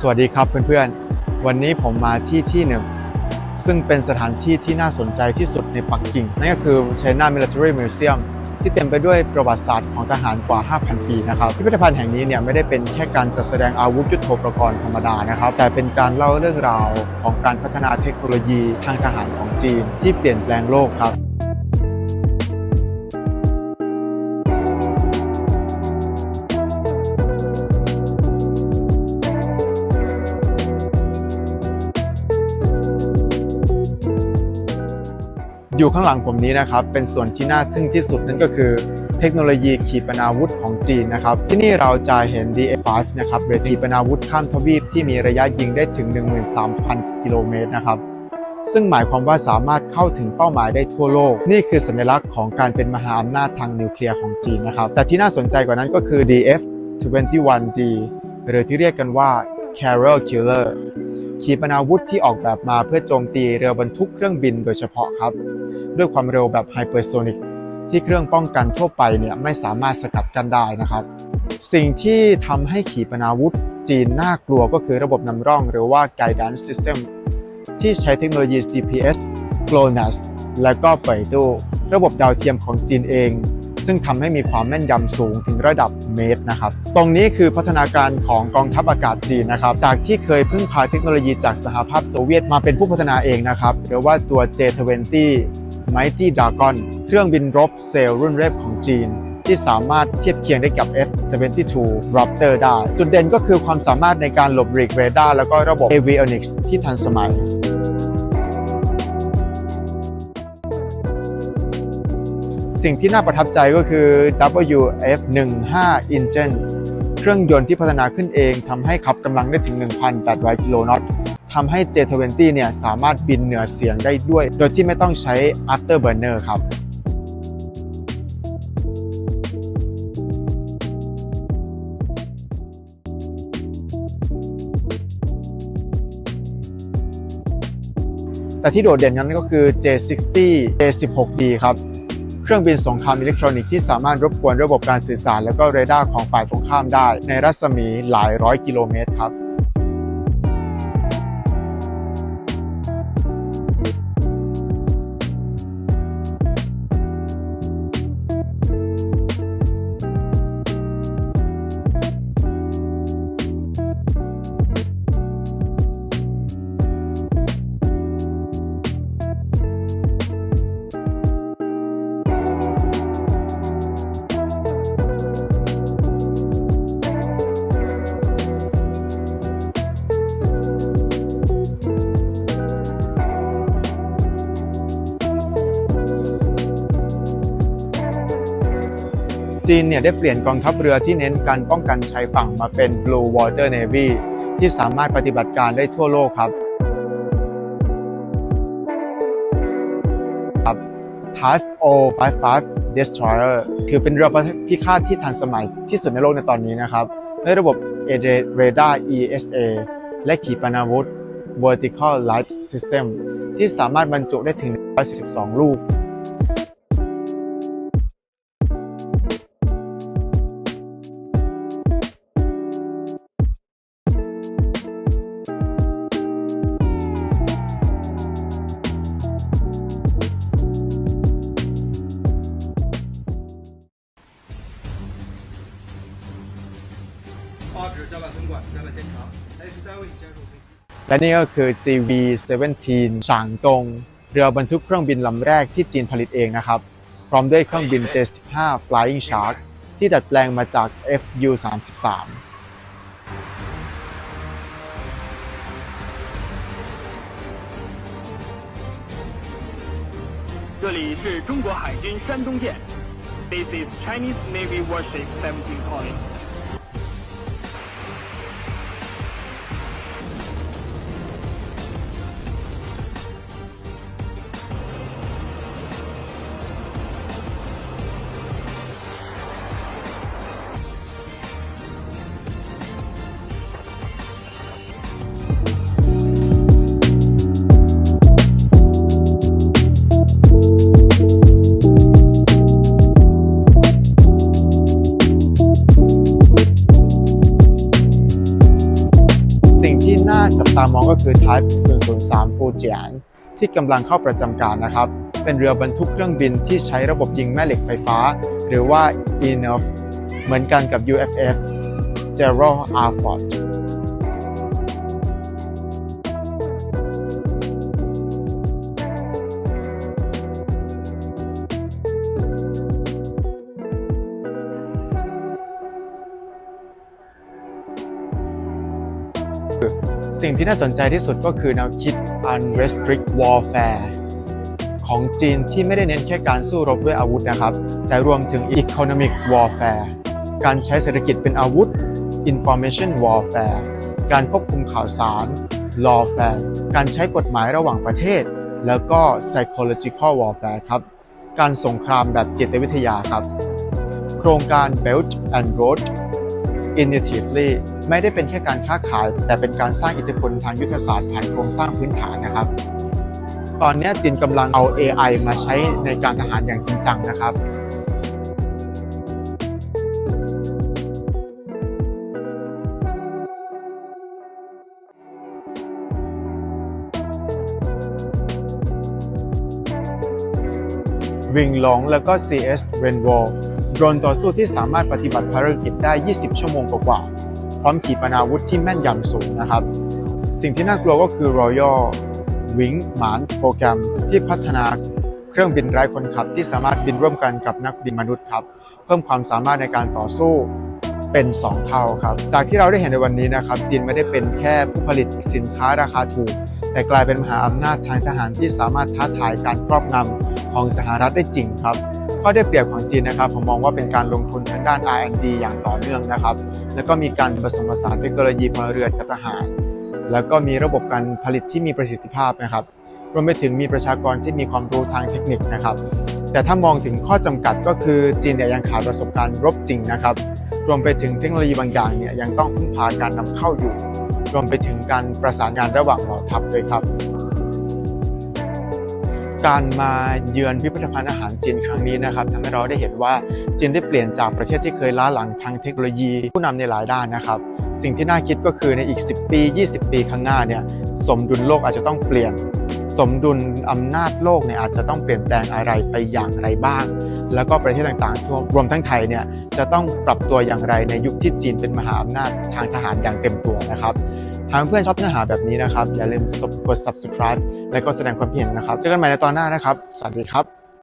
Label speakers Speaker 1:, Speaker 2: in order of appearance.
Speaker 1: สวัสดีครับเพื่อนๆ วันนี้ผมมาที่ที่หนึ่ง ซึ่งเป็นสถานที่ที่น่าสนใจที่สุดในปักกิ่ง นั่นก็คือ China Military Museum ที่เต็มไปด้วยประวัติศาสตร์ของทหารกว่า 5,000 ปีนะครับพิพิธภัณฑ์แห่งนี้เนี่ยไม่ได้เป็นแค่การจัดแสดงอาวุธยุทโธปกรณ์ธรรมดานะครับ แต่เป็นการเล่าเรื่องราวของการพัฒนาเทคโนโลยีทางทหารของจีน ที่เปลี่ยนแปลงโลกครับ อยู่ข้างหลังผมนี้นะครับเป็นส่วนที่น่าทึ่งที่สุดนั่นก็คือเทคโนโลยีขีปนาวุธของจีนนะครับที่นี่เราจะเห็น DF5 นะครับเรือขีปนาวุธข้ามทวีปที่มีระยะยิงได้ถึง 13,000 กิโลเมตรนะครับซึ่งหมายความว่าสามารถเข้าถึงเป้าหมายได้ทั่วโลก นี่คือสัญลักษณ์ของการเป็นมหาอำนาจทางนิวเคลียร์ของจีนนะครับแต่ที่น่าสนใจกว่านั้นก็คือ DF21D หรือที่เรียกกันว่า Carrier Killer ขีปนาวุธที่ออกแบบมาเพื่อโจมตีเรือบรรทุกเครื่องบินโดยเฉพาะครับ ด้วยความเร็วแบบไฮเปอร์โซนิกที่เครื่องป้องกันทั่วไปเนี่ยไม่สามารถสกัดกันได้นะครับ สิ่งที่ทำให้ขีปนาวุธจีนน่ากลัวก็คือระบบนำร่องหรือว่า Guidance System ที่ใช้เทคโนโลยี GPS GLONASS และก็เป่ยตู้ ระบบดาวเทียมของจีนเอง ซึ่งทำให้มีความแม่นยำสูงถึงระดับเมตรนะครับ ตรงนี้คือพัฒนาการของกองทัพอากาศจีนนะครับ จากที่เคยพึ่งพาเทคโนโลยีจากสหภาพโซเวียตมาเป็นผู้พัฒนาเองนะครับ หรือว่าตัว J20 Mighty Dragon เครื่องบินรบเซลล์รุ่นแรกของจีนที่สามารถเทียบเคียงได้กับ F-22 Raptor ได้ จุดเด่นก็คือความสามารถในการหลบหลีกเรดาร์แล้วก็ระบบ avionics ที่ทันสมัย สิ่งที่น่าประทับใจก็คือ WF15 Engine เครื่องยนต์ที่พัฒนาขึ้นเองทำให้ขับกำลังได้ถึง 1,800 กิโลนอตทำให้ J20 เนี่ยสามารถบินเหนือเสียงได้ด้วย โดยที่ไม่ต้องใช้ afterburner ครับ แต่ที่โดดเด่นนั้นก็คือ J60 J16D ครับ เครื่องบินสงครามอิเล็กทรอนิกส์ที่สามารถรบกวนระบบการสื่อสาร และก็เรดาร์ของฝ่ายตรงข้ามได้ ในรัศมีหลายร้อยกิโลเมตรครับ จีนเนี่ยได้เปลี่ยนกองทัพเรือที่เน้นการป้องกันชายฝั่งมาเป็น Blue Water Navy ที่สามารถปฏิบัติการได้ทั่วโลกครับครับ Type O55 Destroyer คือเป็นเรือพิฆาตที่ทันสมัยที่สุดในโลกในตอนนี้นะครับด้วยระบบ Radar ESA และขีปนาวุธ Vertical Light System ที่สามารถบรรจุได้ถึง142ลูก และนี่ก็คือ CV-17 ฉางตง เรือบรรทุกเครื่องบินลำแรกที่จีนผลิตเองนะครับ พร้อมด้วยเครื่องบิน J-15 Flying Shark ที่ดัดแปลงมาจาก FU-33
Speaker 2: 这里是中国海军山东舰，This is Chinese Navy Warship 17 Collins。
Speaker 1: ตามองก็คือ Type 003 Fujian ที่กำลังเข้าประจำการนะครับ เป็นเรือบรรทุกเครื่องบินที่ใช้ระบบยิงแม่เหล็กไฟฟ้า หรือว่า ENF เหมือนกันกับ UFF Gerald R. Ford สิ่งที่น่าสนใจที่สุดก็คือแนวคิด unrestricted warfare ของจีนที่ไม่ได้เน้นแค่การสู้รบด้วยอาวุธนะครับ แต่รวมถึง economic warfare การใช้เศรษฐกิจเป็นอาวุธ information warfare การควบคุมข่าวสาร lawfare การใช้กฎหมายระหว่างประเทศ แล้วก็ psychological warfare ครับ การสงครามแบบจิตวิทยาครับ โครงการ Belt and Road initiative ไม่ได้เป็นแค่การค้าขาย แต่เป็นการสร้างอิทธิพลทางยุทธศาสตร์ผ่านโครงสร้างพื้นฐานนะครับ ตอนนี้จีนกำลังเอา AI มาใช้ในการทหารอย่างจริงจังนะครับวิงหลงแล้วก็ CS Rainbow โดรนต่อสู้ที่สามารถปฏิบัติภารกิจได้ 20 ชั่วโมงกว่า ร้อมขีปนาวุธที่แม่นยำสูงนะครับ สิ่งที่น่ากลัวก็คือ Royal Wing หมานโปรแกรมที่พัฒนาเครื่องบินไร้คนขับ ที่สามารถบินร่วมกันกับนักบินมนุษย์ครับ เพิ่มความสามารถในการต่อสู้เป็น 2 เท่าครับ จากที่เราได้เห็นในวันนี้นะครับ จีนไม่ได้เป็นแค่ผู้ผลิตสินค้าราคาถูก แต่กลายเป็นมหาอำนาจทางทหารที่สามารถท้าทายการครอบงำของสหรัฐได้จริงครับ ข้อได้เปรียบของจีนนะครับผมมองว่าเป็นการลงทุนทางด้าน R&D อย่างต่อเนื่องนะครับ แล้วก็มีการผสมผสานเทคโนโลยีพลเรือนกับทหาร แล้วก็มีระบบการผลิตที่มีประสิทธิภาพนะครับรวมไปถึงมีประชากรที่มีความรู้ทางเทคนิคนะครับ แต่ถ้ามองถึงข้อจำกัดก็คือจีนเนี่ยยังขาดประสบการณ์รบจริงนะครับ รวมไปถึงเทคโนโลยีบางอย่างเนี่ยยังต้องพึ่งพาการนำเข้าอยู่ รวมไปถึงการประสานงานระหว่างเหล่าทัพด้วยครับ การมาเยือนพิพิธภัณฑ์อาหารจีนครั้งนี้นะครับทำให้เราได้เห็นว่าจีนได้เปลี่ยนจากประเทศที่เคยล้าหลังทางเทคโนโลยี ผู้นำในหลายด้านนะครับ สิ่งที่น่าคิดก็คือในอีก 10 ปี 20 ปีข้างหน้าเนี่ยสมดุลโลกอาจจะต้องเปลี่ยน สมดุลอำนาจโลกเนี่ยอาจจะต้องเปลี่ยนแปลงอะไรไปอย่างไรบ้าง แล้วก็ประเทศต่างๆทั่วรวมทั้งไทยเนี่ยจะต้องปรับตัวอย่างไรในยุคที่จีนเป็นมหาอำนาจทางทหารอย่างเต็มตัวนะครับ ถามเพื่อนชอบเนื้อหาแบบนี้นะครับ อย่าลืมกด subscribe และก็แสดงความคิดเห็นนะครับ เจอกันใหม่ในตอนหน้านะครับ สวัสดีครับ